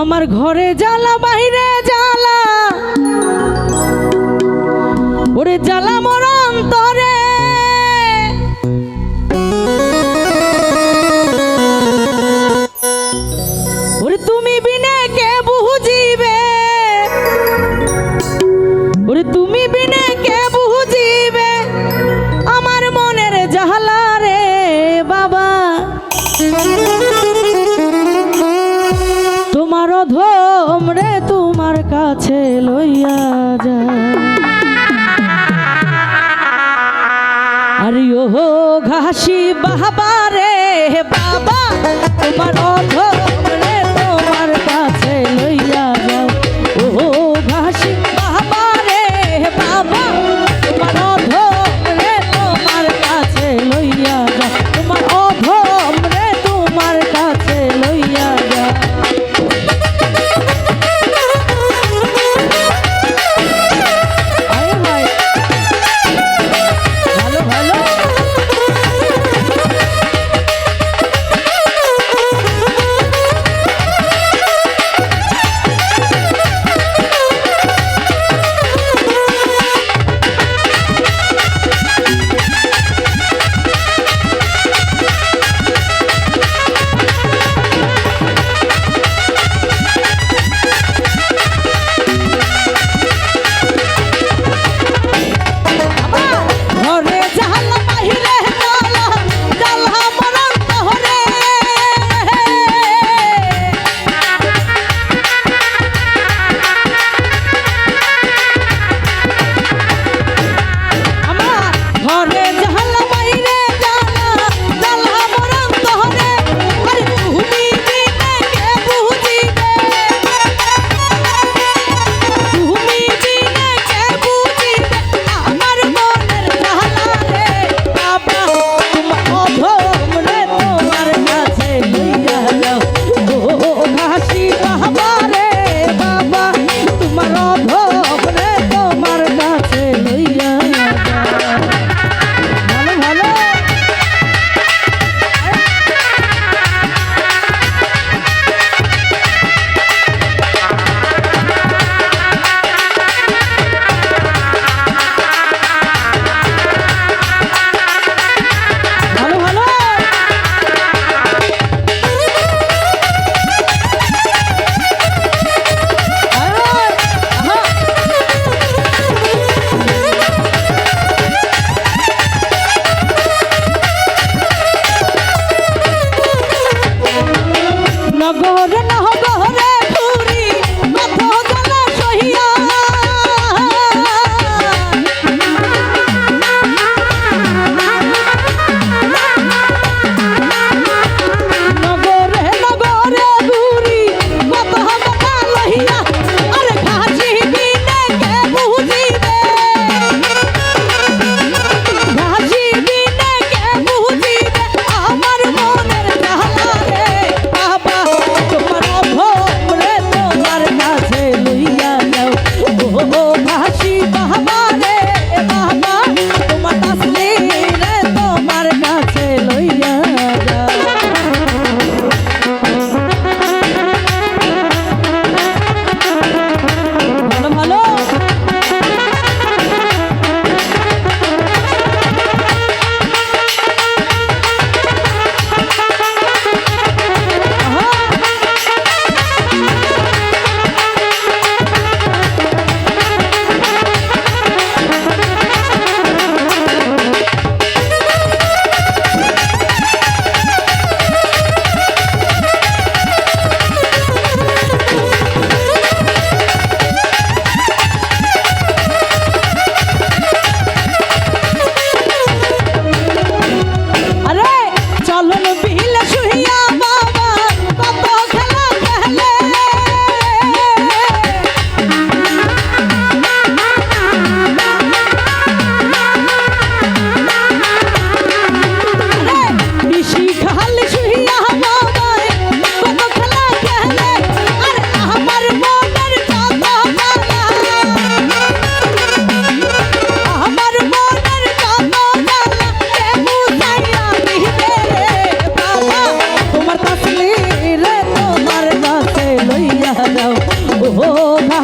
আমার ঘরে জ্বালা বাহিরে জ্বালা। ওরে জ্বালা মোর অন্তরে। রাজা। আরে ও ঘাসি বাহাবারে। না